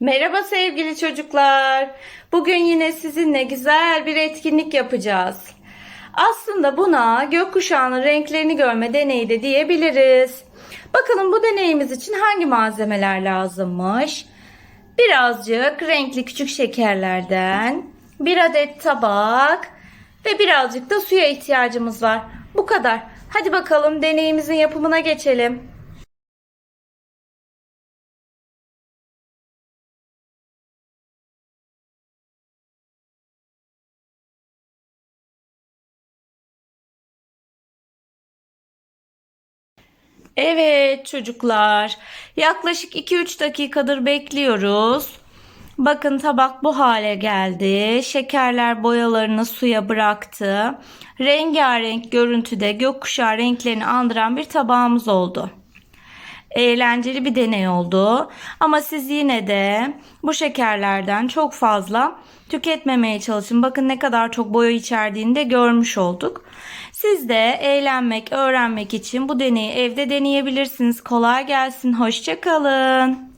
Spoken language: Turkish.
Merhaba sevgili çocuklar. Bugün yine sizinle güzel bir etkinlik yapacağız. Aslında buna gökkuşağının renklerini görme deneyi de diyebiliriz. Bakalım bu deneyimiz için hangi malzemeler lazımmış? Birazcık renkli küçük şekerlerden, bir adet tabak ve birazcık da suya ihtiyacımız var. Bu kadar. Hadi bakalım deneyimizin yapımına geçelim. Evet çocuklar. Yaklaşık 2-3 dakikadır bekliyoruz. Bakın tabak bu hale geldi. Şekerler boyalarını suya bıraktı. Rengarenk görüntüde gökkuşağı renklerini andıran bir tabağımız oldu. Eğlenceli bir deney oldu. Ama siz yine de bu şekerlerden çok fazla tüketmemeye çalışın. Bakın ne kadar çok boya içerdiğini de görmüş olduk. Siz de eğlenmek, öğrenmek için bu deneyi evde deneyebilirsiniz. Kolay gelsin. Hoşçakalın.